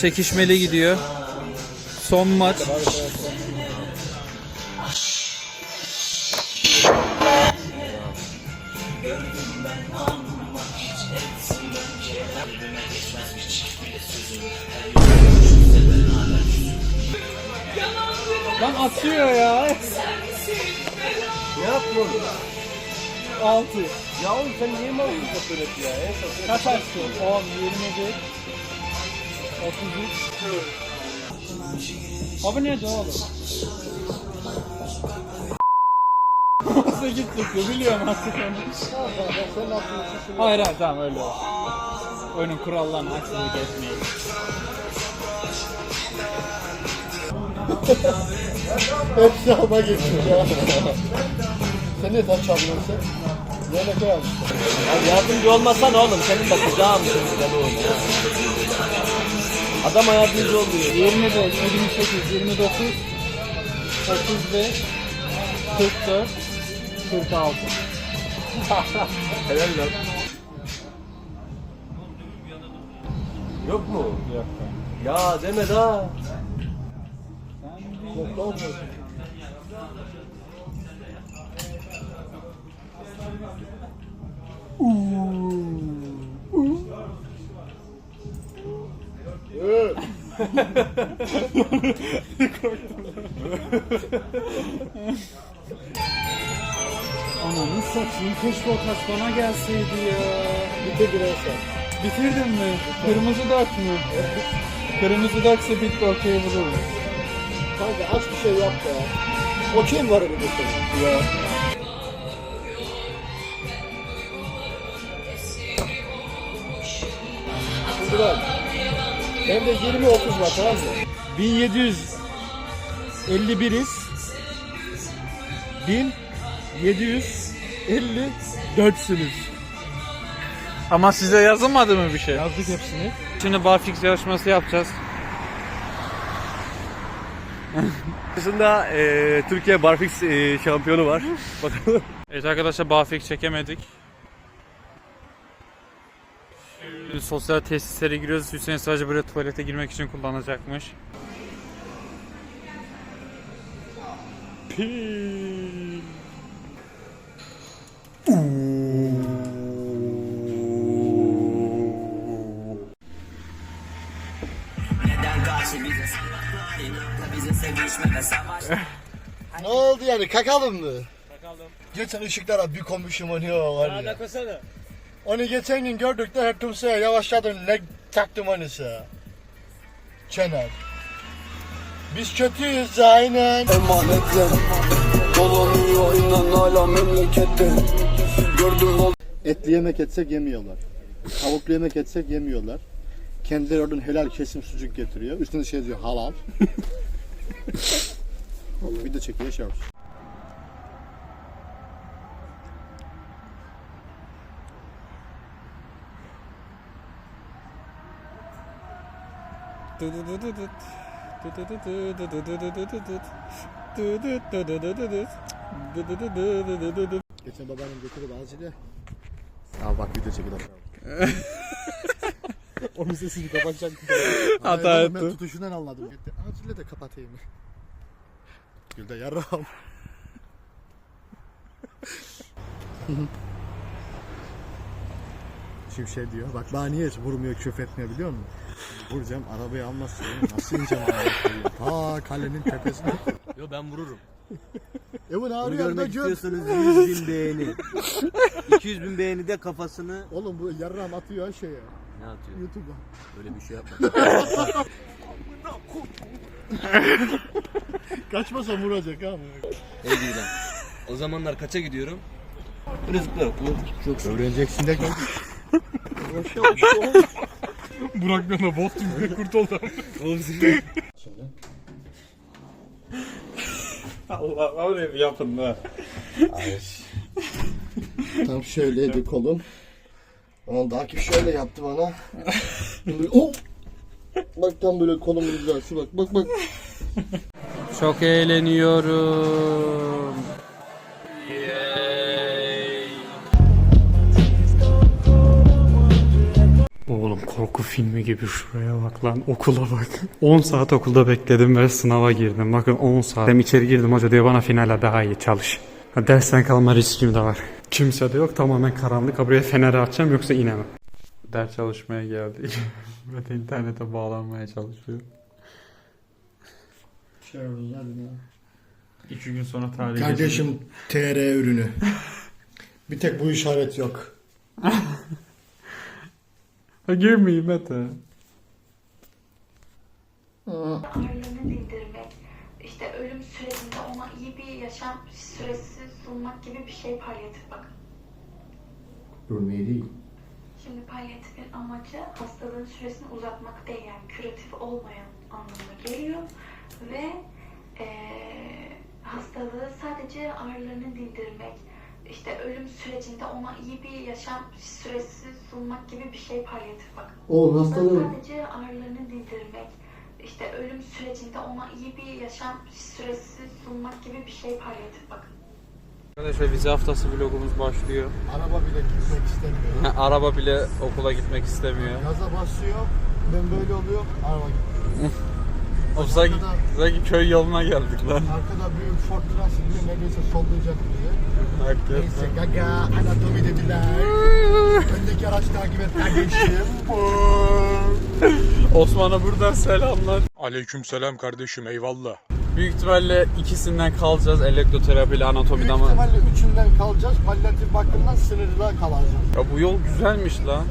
çekişmeli gidiyor. Son maç. Lan atıyor ya. Ne yapıyorsun? 6. Ya oğlum sen niye mal gibi böyle ya? En son Kaç açtı? 10, 21, 33. Abi nerede oğlum? Nasıl gittik bu biliyorum ne yapıyorsun? Hayır hayır tamam öyle o. Oyunun kurallarını haksızlık etmeyin. Hepsi ama geçiyor ya. Sen ne? Ne ne kadar Abi yardımcı olmasan oğlum senin de kucağın ben oğlum ya. Adam yardımcı oluyor. 25, 28, 29, 35, 44, 46. Helal lan. Yok mu? Yok. Ya deme da. Yok olmadı. Evet. Ananı satayım keşke o taş bana gelseydi ya. Bitir sen. Bitirdin mi? Kırmızı dört mü? Kırmızı dörtse bitti okey vururum. Kanka aç bir şey yap ya. Okey mi var önünde senin? Ya. Şimdi bak. Bende 20-30 var tamam mı? 1751'iz. 1754'sünüz. Ama size yazılmadı mı bir şey? Yazdık hepsini. Şimdi barfix yarışması yapacağız. Aslında e, Türkiye Barfix e, şampiyonu var. Bakalım. Evet arkadaşlar barfix çekemedik. Şimdi sosyal tesislere giriyoruz. Hüseyin sadece buraya tuvalete girmek için kullanacakmış. Pii. Ne oldu yani kakalım mı? Kakalım. Geçen ışıklara bir komşum oynuyor var ya. Alakasana. Onu geçen gün gördük de her kimseye yavaşladım ne taktım onısı. Çener. Biz kötüyüz aynen. Emanetler dolanıyor inan hala memlekette Gördüm ol Etli yemek etsek yemiyorlar. Tavuklu yemek etsek yemiyorlar. Kendileri oradan helal kesim sucuk getiriyor. Üstünde şey diyor halal. bir de çekiyor şey yapmış. Geçen babanın getirip ağzıyla. Aa bak video çekiyor. Onun sesini kapatacak. Hata Hayır, Ben etti. tutuşundan anladım. Gitti. Ağzıyla da kapatayım. Gülde yarrağım. Şimdi şey diyor. Bak bana niye hiç vurmuyor, küfür etmiyor biliyor musun? Vuracağım, arabayı almazsa nasıl ineceğim arabayı? Ta kalenin tepesine. Yo ben vururum. Emin Bunu ağrıyor da görmek gör. istiyorsanız 100 bin beğeni. 200 bin beğeni de kafasını Oğlum bu yarrağım atıyor şeye. ne atıyor? YouTube'a. Böyle bir şey yapma. Kaçmasa vuracak ha. Ey lan. O zamanlar kaça gidiyorum? Rızıklar. Çok Öğreneceksin de gel. Burak Bey'le bot gibi kurt oldu. Allah öyle yapın da. Tam şöyleydi kolum. Ama daha ki şöyle yaptı bana. Böyle, oh! Bak tam böyle kolumun hizası bak bak bak. Çok eğleniyorum. Korku filmi gibi şuraya bak lan okula bak. 10 saat okulda bekledim ve sınava girdim. Bakın 10 saat. Hem içeri girdim hoca diyor bana finale daha iyi çalış. Ha, dersten kalma riskim de var. Kimse de yok tamamen karanlık. Ha, Buraya feneri açacağım yoksa inemem. Ders çalışmaya geldik. ve de internete bağlanmaya çalışıyor. Şey ya. İki gün sonra tarih Kardeşim TR ürünü. Bir tek bu işaret yok. Ha, girmeyeyim Mete. ağrılarını dindirmek, işte ölüm sürecinde ona iyi bir yaşam süresi sunmak gibi bir şey palyatif bakım. Görmeyi değil. Şimdi palyatifin amacı hastalığın süresini uzatmak değil yani küratif olmayan anlamına geliyor ve eee, hastalığı sadece ağrılarını dindirmek, işte ölüm sürecinde ona iyi bir yaşam süresi sunmak gibi bir şey palyatif bakım. Oğlum Sadece ağrılarını dindirmek, işte ölüm sürecinde ona iyi bir yaşam süresi sunmak gibi bir şey palyatif bakım. Arkadaşlar vize haftası vlogumuz başlıyor. Araba bile gitmek istemiyor. Araba bile okula gitmek istemiyor. Gaza basıyor. Ben böyle oluyor. Araba gidiyor. O sanki, sanki köy yoluna geldik lan. Arkada büyük Ford Transit diyor. Neredeyse sollayacak bizi. Neyse gaga anatomi dediler. Öndeki araç takip et kardeşim. Osman'a buradan selamlar. Aleykümselam kardeşim eyvallah. Büyük ihtimalle ikisinden kalacağız. Elektroterapi ile anatomiden Büyük ama. ihtimalle üçünden kalacağız. Palyatif bakımdan sınırda kalacağız. Ya bu yol güzelmiş lan.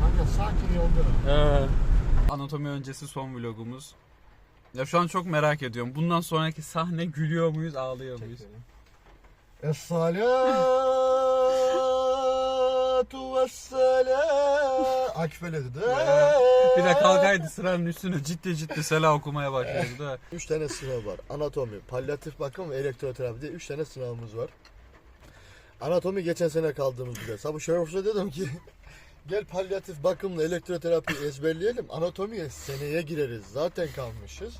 Kanka sakin yolda. Ee, anatomi öncesi son vlogumuz. Ya şu an çok merak ediyorum. Bundan sonraki sahne gülüyor muyuz, ağlıyor muyuz? Es-salatu vesselam. Akif öyle dedi. Bir de kalkaydı sıranın üstüne ciddi ciddi sela okumaya başladı da. 3 tane sınav var. Anatomi, palyatif bakım ve elektroterapi diye 3 tane sınavımız var. Anatomi geçen sene kaldığımız bir ders. Abi Şeref Hoca dedim ki gel palyatif bakımla elektroterapi ezberleyelim. Anatomiye seneye gireriz. Zaten kalmışız.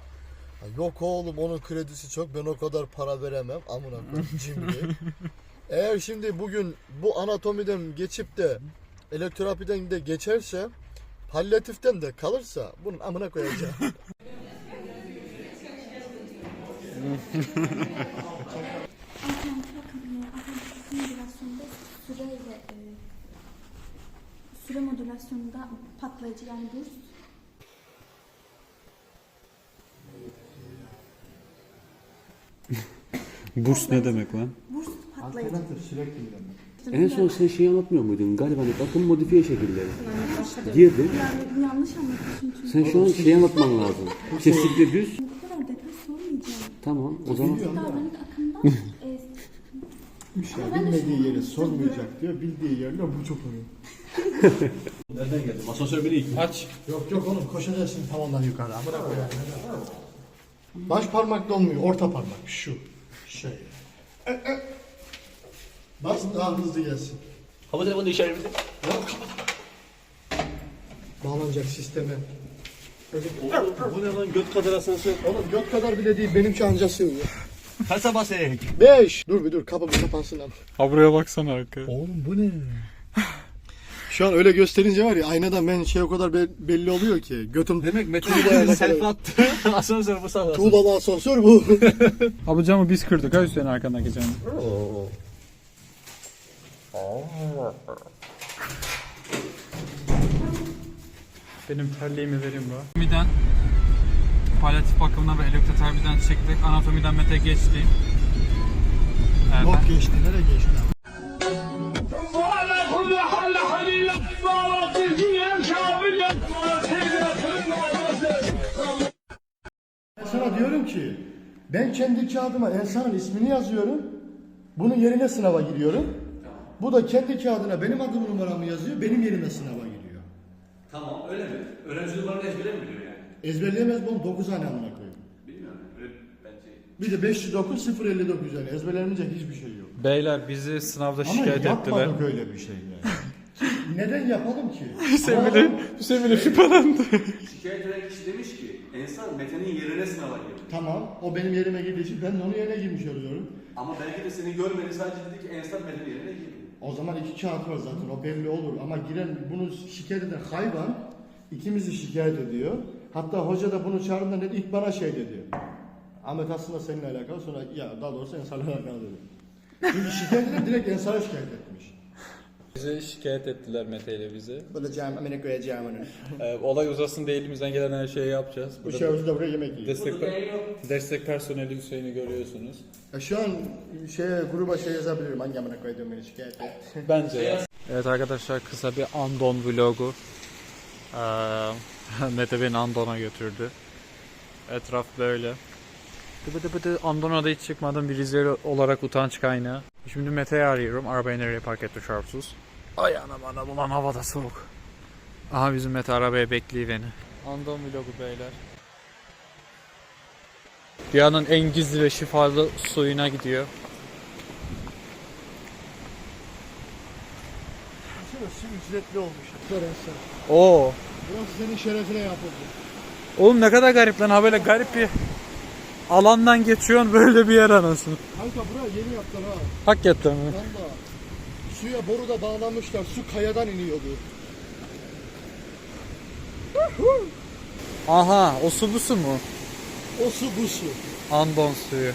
Yok oğlum onun kredisi çok ben o kadar para veremem. Amına koyayım cimri. Eğer şimdi bugün bu anatomiden geçip de elektroterapiden de geçerse palyatiften de kalırsa bunun amına koyacağım. Akım, alternatif süre modülasyonunda patlayıcı yani burs Burs ne demek lan? burs patlayıcı. En son sen şey anlatmıyor muydun? Galiba hani bakım modifiye şekilleri. Girdi. Yani yanlış anlatıyorsun çünkü. Sen şu an şey anlatman lazım. Kesinlikle düz. Bu kadar detay sormayacağım. Tamam o zaman. Davranış akımda e, Ya bilmediği yeri sormayacak diyor. Bildiği yerle bu çok önemli. Aç. Yok yok oğlum koşacaksın tam ondan yukarı. Amına koyayım. Baş parmak olmuyor. Orta parmak. Şu. Şey. E, e. Bas daha hızlı gelsin. Hava telefonu işaret Yok. Bağlanacak sisteme. Bu ne lan göt kadar asansör. Oğlum göt kadar bile değil. Benimki anca sığıyor. Kaça basayım? Beş. Dur bir dur. Kapı bir kapansın lan. Ha buraya baksana arka. Oğlum bu ne? Şu an öyle gösterince var ya aynadan ben şey o kadar be- belli oluyor ki. Götüm Demek ne selfie attı. asansör bu sağlasın. Tuğlalı asansör bu. Abi camı biz kırdık ha Hüseyin arkandaki camı. Benim terliğimi vereyim bu. Anatomiden, palyatif bakımına ve elektroterapiden çıktık. Anatomiden Mete geçti. Evet, Yok geçti. Nereye geçti? Ben kendi kağıdıma Ensar'ın ismini yazıyorum. Bunun yerine sınava giriyorum. Bu da kendi kağıdına benim adım numaramı yazıyor. Benim yerime sınava giriyor. Tamam öyle mi? Öğrenci numaranı ezbere mi biliyor yani? Ezberleyemez bunu 9 tane amına koyayım. Bilmiyorum. Öyle bence. Bir de 509 059 yani ezberlenecek hiçbir şey yok. Beyler bizi sınavda Ama şikayet ettiler. yapmadık öyle bir şey yani. Neden yapalım ki? Hüseyin bile, Hüseyin bile şüphelendi. Şikayet eden kişi demiş ki Ensar Mete'nin yerine sınava girdi. Tamam o benim yerime girdiği için ben de onun yerine girmiş oluyorum. Ama belki de seni görmedi sadece dedi ki Ensar Mete'nin yerine girdi. O zaman iki kağıt var zaten o belli olur ama giren bunu şikayet eden hayvan ikimizi şikayet ediyor. Hatta hoca da bunu çağırdığında ne- ilk bana şey dedi. Ahmet aslında seninle alakalı sonra ya daha doğrusu Ensar'la alakalı dedi. Çünkü şikayet direkt Ensar'a şikayet etmiş. Bize şikayet ettiler Mete ile bizi. Böyle cam, amine koyacağım onu. Ee, olay uzasın diye elimizden gelen her şeyi yapacağız. Bu Burada şahıs da buraya yemek yiyor. destek, destek personeli Hüseyin'i görüyorsunuz. Ya Şu an şeye gruba şey yazabilirim hangi amına koyduğum beni şikayet et. Bence ya. Evet arkadaşlar kısa bir Andon vlogu. Ee, Mete beni Andon'a götürdü. Etraf böyle. Dıbı dıbı dı. Andon'a da hiç çıkmadım. Bir Rizeli olarak utanç kaynağı. Şimdi Mete'yi arıyorum. Arabayı nereye park etti şarpsız. Ay anam anam ulan havada soğuk. Aha bizim Mete arabaya bekliyor beni. Andon vlogu beyler. Dünyanın en gizli ve şifalı suyuna gidiyor. Şurası ücretli olmuş. Ensar. Oo. Burası senin şerefine yapıldı. Oğlum ne kadar garip lan ha böyle garip bir alandan geçiyorsun böyle bir yer anasını. Kanka bura yeni yaptılar ha. Hakikaten mi? Valla. Suya boruda bağlamışlar. Su kayadan iniyordu. Aha o su bu su mu? O su bu su. Andon suyu.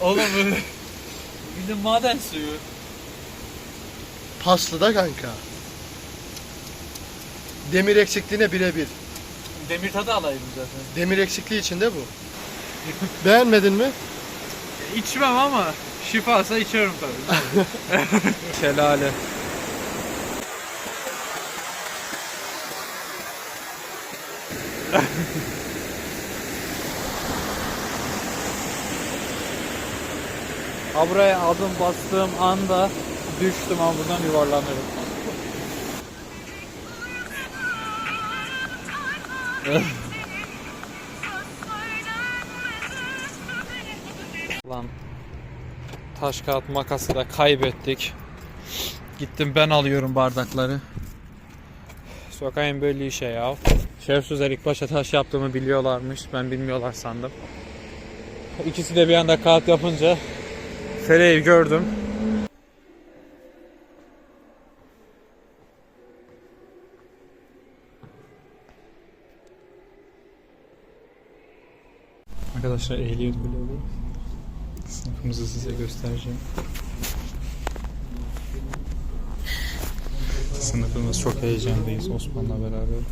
Oğlum böyle bildiğin maden suyu. Paslı da kanka. Demir eksikliğine birebir. Demir tadı alayım zaten. Demir eksikliği içinde bu. Beğenmedin mi? İçmem ama şifasa içerim tabii. Şelale. Ha buraya adım bastığım anda düştüm ama buradan yuvarlanırım. Lan taş kağıt makası da kaybettik. Gittim ben alıyorum bardakları. Sokayım böyle işe ya. Şerefsizler ilk başta taş yaptığımı biliyorlarmış. Ben bilmiyorlar sandım. İkisi de bir anda kağıt yapınca Fere'yi gördüm. Arkadaşlar ehliyet vlogu. Sınıfımızı size göstereceğim. Sınıfımız çok heyecanlıyız Osman'la beraber.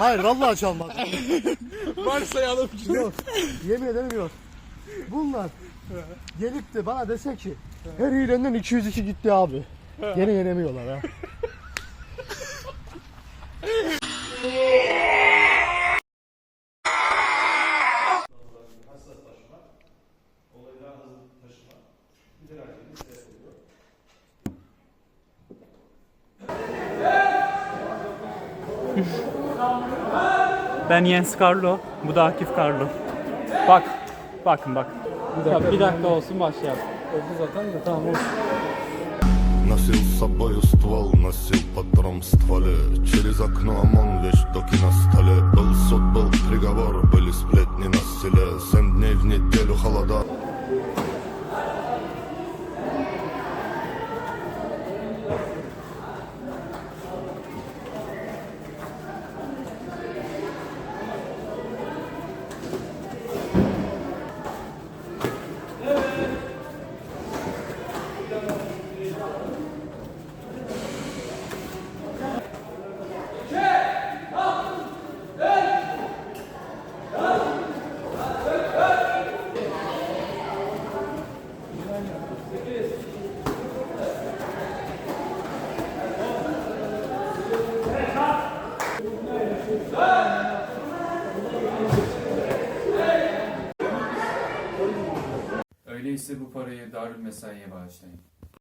Hayır vallahi çalmadım. Varsayalım. yok. Yemin ederim yok. Bunlar gelip de bana dese ki her hilenden 202 gitti abi. Gene yenemiyorlar ha. Ben Jens Carlo, bu da Akif Carlo. Bak, bakın bak. Bir dakika, bir dakika olsun başlayalım. Oldu zaten de tamam olsun. Носил с собою ствол, носил патрон в стволе Через окно ОМОН, вещдоки на столе Был суд, был приговор, были сплетни на селе Семь дней в неделю холода Mesai'ye bağışlayın.